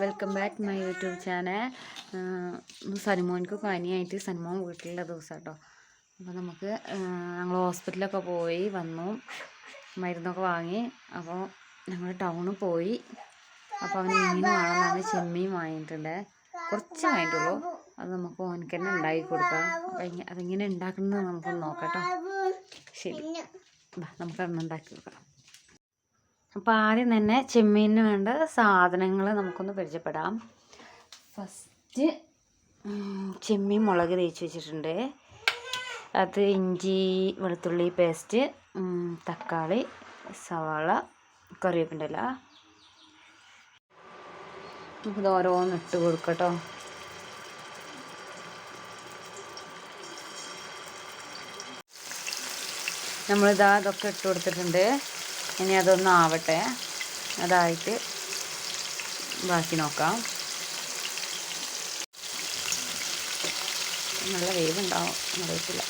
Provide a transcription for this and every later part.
Welcome back my YouTube channel. സനിമോനിക്ക് പനിയായിട്ട് സനിമോൻ വീട്ടിലുള്ള ദിവസം കേട്ടോ അപ്പോൾ നമുക്ക് ഞങ്ങൾ ഹോസ്പിറ്റലൊക്കെ പോയി വന്നു. മരുന്നൊക്കെ വാങ്ങി. അപ്പോൾ ഞങ്ങൾ ടൗണിൽ പോയി. അപ്പോൾ അവന് മീൻ വേണമെന്നാണ് ചെമ്മീൻ വാങ്ങിയിട്ടുണ്ട്. കുറച്ച് വാങ്ങിയിട്ടുള്ളൂ. അത് നമുക്ക് ഓനക്ക് തന്നെ ഉണ്ടാക്കി കൊടുക്കാം. അപ്പം അതെങ്ങനെ ഉണ്ടാക്കുന്നത് നമുക്കൊന്ന് നോക്കാം കേട്ടോ ശരി വാ നമുക്കതൊന്ന് ഉണ്ടാക്കി നോക്കാം അപ്പോൾ ആദ്യം തന്നെ ചെമ്മീനിന് വേണ്ട സാധനങ്ങൾ നമുക്കൊന്ന് പരിചയപ്പെടാം. ഫസ്റ്റ് ചെമ്മീൻ മുളക് തേച്ച് വെച്ചിട്ടുണ്ട്. അത് ഇഞ്ചി വെളുത്തുള്ളി പേസ്റ്റ് തക്കാളി സവാള കറിവേപ്പിന്റെ നമുക്കിത് ഓരോന്ന് ഇട്ട് കൊടുക്കട്ടോ. നമ്മളിതാ ഇതൊക്കെ ഇട്ട് കൊടുത്തിട്ടുണ്ട്. ഇനി അതൊന്നും ആവട്ടെ. അതായിട്ട് ബാക്കി നോക്കാം. നല്ല വേവുണ്ടാവും. അറിയത്തില്ല.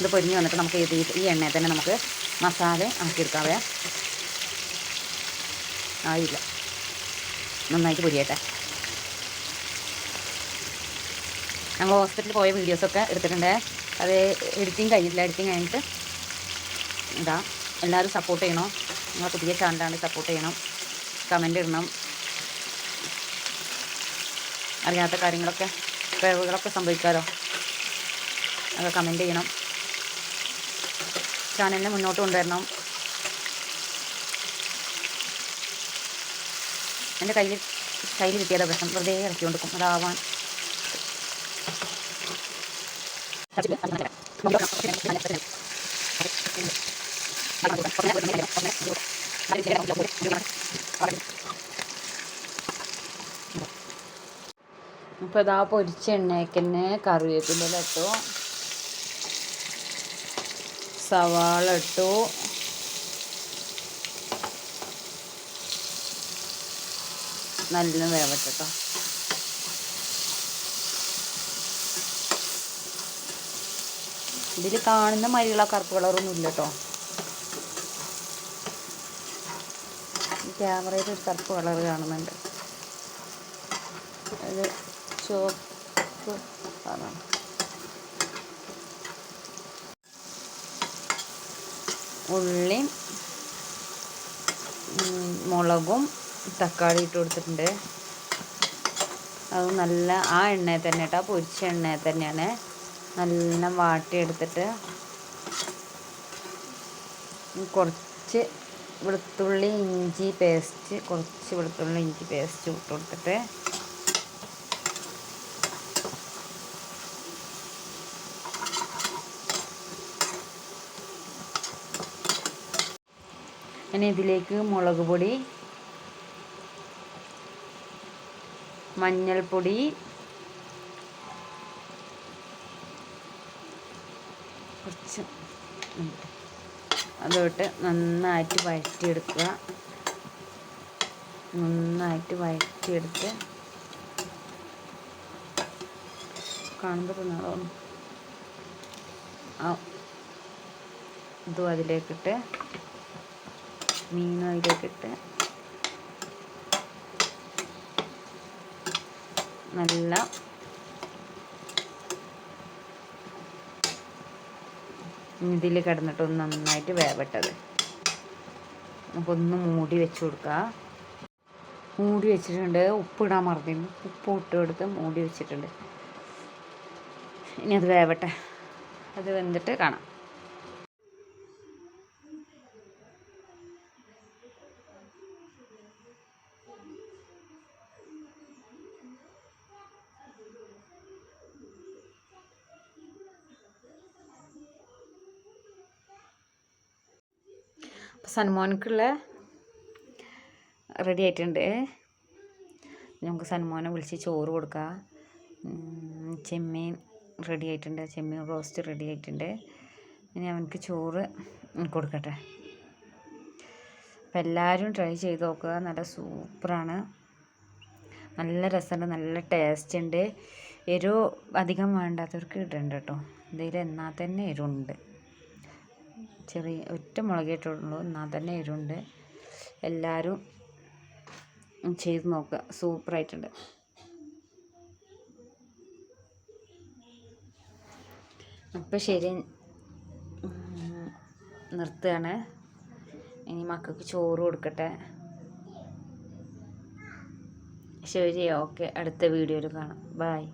ഇത് പൊരിഞ്ഞ് വന്നിട്ട് നമുക്ക് ഈ- ഈ എണ്ണയിൽ തന്നെ നമുക്ക് മസാല ആക്കിയെടുക്കാവേ. ആയില്ല. നന്നായിട്ട് പൊരിയട്ടെ. ഞങ്ങൾ ഹോസ്പിറ്റലിൽ പോയ വീഡിയോസൊക്കെ എടുത്തിട്ടുണ്ട്. അത് എഡിറ്റിങ് കഴിഞ്ഞിട്ടില്ല. എഡിറ്റിങ് കഴിഞ്ഞിട്ട് ഇതാ എല്ലാവരും സപ്പോർട്ട് ചെയ്യണം. നിങ്ങൾ പുതിയ ചാനലാണ് സപ്പോർട്ട് ചെയ്യണം. കമന്റ് ഇടണം. അറിയാത്ത കാര്യങ്ങളൊക്കെ പിഴവുകളൊക്കെ സംഭവിക്കാമല്ലോ അതൊക്കെ കമന്റ് ചെയ്യണം. ചാനലിനെ മുന്നോട്ട് കൊണ്ടുവരണം. എന്റെ കയ്യിൽ കയ്യിൽ കിട്ടിയതാണ് പ്രശ്നം. വെറുതെ ഇറക്കി കൊടുക്കും അതാവാൻ അപ്പോൾ ഇതാ പൊരിച്ച എണ്ണയ്ക്കന്നെ കറിവേപ്പിന്റെ ഇട്ടു. സവാള ഇട്ടു. നല്ല വേവട്ടെ ഇതിൽ കാണുന്ന മരികള കറുപ്പ് കളറൊന്നും ഇല്ല കേട്ടോ ക്യാമറയിൽ ഒരു കറുപ്പ് കളർ കാണുന്നുണ്ട്. അത് ചുവപ്പ് കാണാം ഉള്ളിയും മുളകും തക്കാളി ഇട്ട് കൊടുത്തിട്ടുണ്ട്. അത് നല്ല ആ എണ്ണയിൽ തന്നെ കേട്ടോ പൊരിച്ച എണ്ണയിൽ തന്നെയാണ്. നല്ല വാട്ടിയെടുത്തിട്ട് കുറച്ച് വെളുത്തുള്ളി ഇഞ്ചി പേസ്റ്റ് കുറച്ച് വെളുത്തുള്ളി ഇഞ്ചി പേസ്റ്റ് ഇട്ട് കൊടുത്തിട്ട് ഇനി ഇതിലേക്ക് മുളക് പൊടി മഞ്ഞൾപ്പൊടി കുറച്ച്. അതോട്ട് നന്നായിട്ട് വഴറ്റിയെടുക്കുക നന്നായിട്ട് വഴറ്റിയെടുത്ത് കാണുമ്പോൾ ആ ഇതും അതിലേക്കിട്ട് മീനും അതിലേക്കിട്ട് നല്ല ഇതിൽ കിടന്നിട്ട് ഒന്ന് നന്നായിട്ട് വേവട്ടത് നമുക്കൊന്ന് മൂടി വെച്ച് കൊടുക്കുക മൂടി വെച്ചിട്ടുണ്ട്. ഉപ്പ് ഇടാൻ മറന്നിരുന്നു ഉപ്പ് ഇട്ട് കൊടുത്ത് മൂടി വെച്ചിട്ടുണ്ട്. ഇനി അത് വേവട്ടെ. അത് വെന്തിട്ട് കാണാം. അപ്പോൾ സൽമാൻക്കുള്ള റെഡി ആയിട്ടുണ്ട് നമുക്ക് സന്മോനെ വിളിച്ച് ചോറ് കൊടുക്കാം. ചെമ്മീൻ റെഡി ആയിട്ടുണ്ട്. ചെമ്മീൻ റോസ്റ്റ് റെഡി ആയിട്ടുണ്ട്. ഇനി അവനക്ക് ചോറ് കൊടുക്കട്ടെ. അപ്പം എല്ലാവരും ട്രൈ ചെയ്ത് നോക്കുക. നല്ല സൂപ്പറാണ് നല്ല രസമുണ്ട്. നല്ല ടേസ്റ്റ് ഉണ്ട്. എരിവ് അധികം വേണ്ടാത്തവർക്ക് ഇടണ്ട കേട്ടോ. ഇതിൽ എന്നാൽ തന്നെ എരിവുണ്ട്. ചെറിയ ഒറ്റ മുളകേ ഇട്ടുള്ളൂ. എന്നാൽ തന്നെ ഇരുണ്ട് എല്ലാവരും ചെയ്ത് നോക്കുക സൂപ്പറായിട്ടുണ്ട് അപ്പം ശരി. നിർത്തുകയാണ്. ഇനി മക്കൾക്ക് ചോറ് കൊടുക്കട്ടെ. ശരി ഓക്കെ. അടുത്ത വീഡിയോയിൽ കാണാം. ബായ്